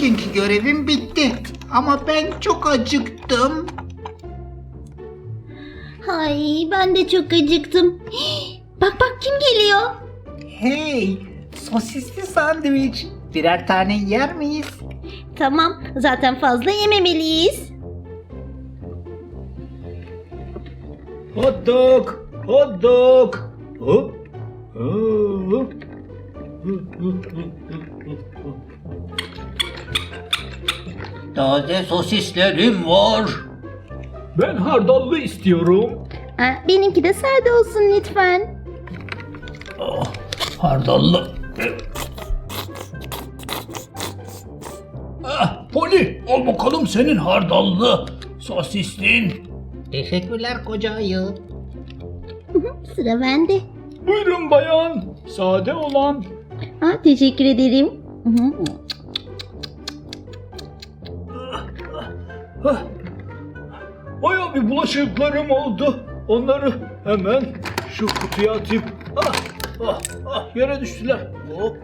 Bugünkü görevim bitti. Ama ben çok acıktım. Ay ben de çok acıktım. Bak bak kim geliyor? Hey, sosisli sandviç. Birer tane yer miyiz? Tamam zaten fazla yememeliyiz. Hot dog, hot dog. Hop. Hop. Taze sosislerim var. Ben hardallı istiyorum. Ha, benimki de sade olsun lütfen. Oh, hardallı. Ah, Poli, al bakalım senin hardallı sosislin. Teşekkürler koca ayı. Sıra bende. Buyurun bayan, sade olan. Ha, teşekkür ederim. Hah. Baya bir bulaşıklarım oldu. Onları hemen şu kutuya atayım. Ah, ah, ah, yere düştüler. Hop.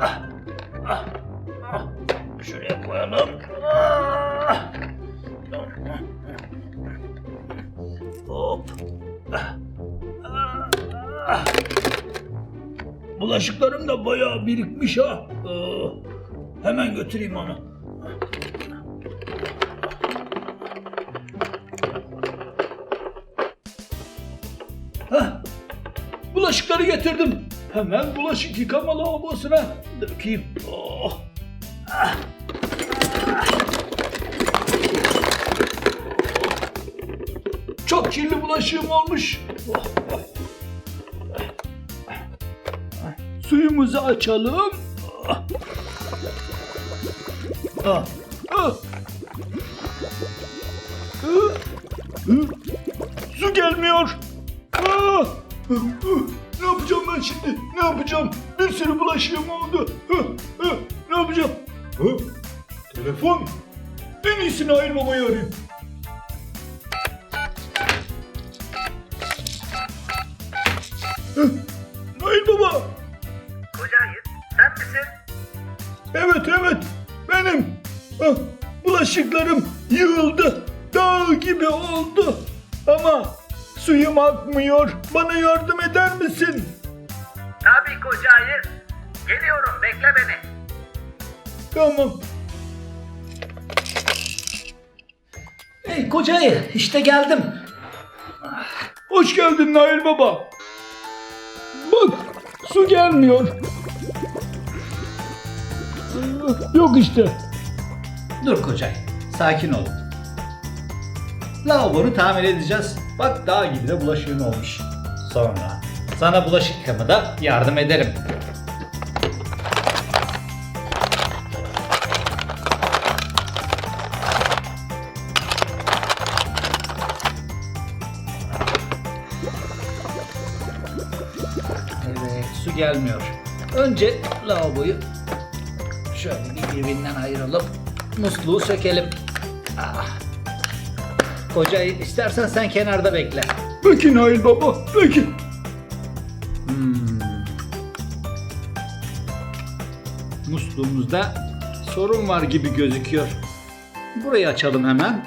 Ah, ah, ah. Şuraya koyalım. Hop. Bulaşıklarım da bayağı birikmiş ha. Hemen götüreyim onu. Hah, bulaşıkları getirdim. Hemen bulaşık yıkama lavabosuna dökeyim. Oh. Çok kirli bulaşığım olmuş. Oh, oh. Suyumuzu açalım. Ah. Ah. Su gelmiyor. Ah! Ne yapacağım ben şimdi? Ne yapacağım? Bir sürü bulaşığım oldu. Ah, ah, Ne yapacağım? Telefon. En iyisi Nail Baba'yı arayayım. Nail Baba. Koca ayı sen misin? Evet evet benim. Ah, Bulaşıklarım yığıldı. Dağ gibi oldu. Ama suyum akmıyor. Bana yardım eder misin? Tabii koca ayı. Geliyorum bekle beni. Tamam. Hey koca ayı, işte geldim. Hoş geldin Nail Baba. Bak su gelmiyor. Yok işte. Dur Kocay, sakin ol. Lavabonu tamir edeceğiz. Bak dağ gibi de bulaşığın olmuş. Sonra sana bulaşık yıkamada yardım ederim. Evet, su gelmiyor. Önce lavaboyu şöyle bir birbirinden ayıralım. Musluğu sökelim. Ah. Koca istersen sen kenarda bekle. Peki Nail Baba peki. Hmm. Musluğumuzda sorun var gibi gözüküyor. Burayı açalım hemen.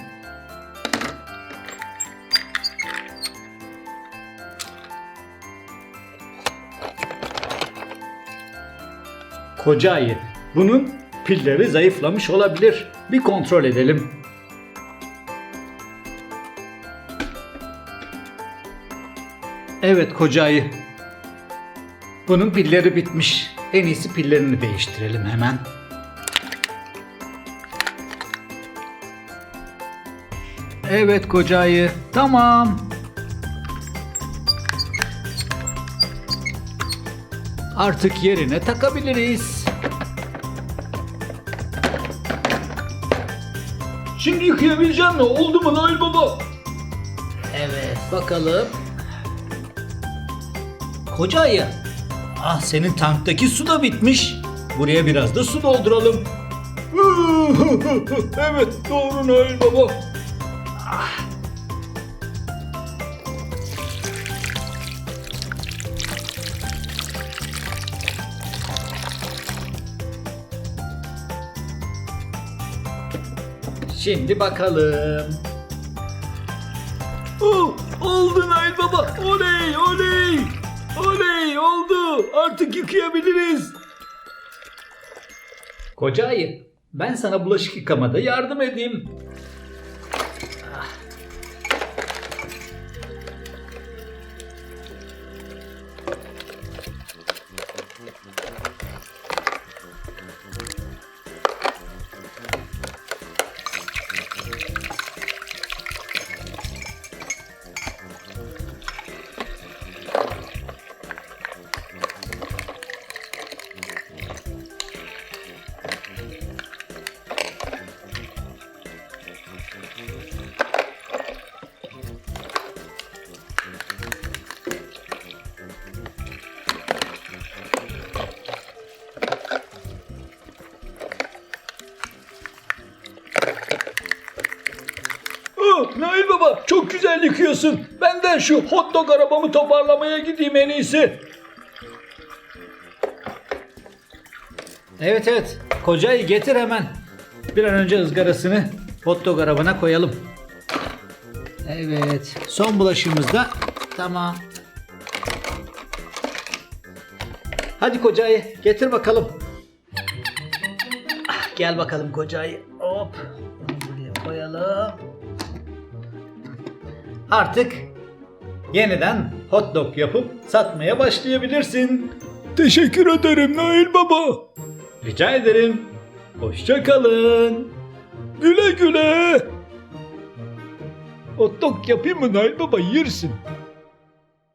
Koca ayı. Bunun pilleri zayıflamış olabilir. Bir kontrol edelim. Evet koca ayı. Bunun pilleri bitmiş. En iyisi pillerini değiştirelim hemen. Evet koca ayı. Tamam. Artık yerine takabiliriz. Şimdi yıkayabileceğim mi? Oldu mu Nail Baba? Evet bakalım. Koca ayı. Ah senin tanktaki su da bitmiş. Buraya biraz da su dolduralım. evet doğru Nail Baba. Şimdi bakalım. Oh, oldu Nail Baba. Oley oley. Artık yıkayabiliriz. Koca ayı, ben sana bulaşık yıkamada yardım edeyim. Nail Baba çok güzel yıkıyorsun. Benden şu hot dog arabamı toparlamaya gideyim en iyisi. Evet evet, koca ayı getir hemen. Bir an önce ızgarasını hot dog arabana koyalım. Evet, son bulaşığımız da tamam. Hadi koca ayı, getir bakalım. Ah, Gel bakalım koca ayı. Hop. Buraya koyalım. Artık yeniden hot dog yapıp satmaya başlayabilirsin. Teşekkür ederim Nail Baba. Rica ederim. Hoşça kalın. Güle güle. Dog yapayım mı Nail Baba yersin.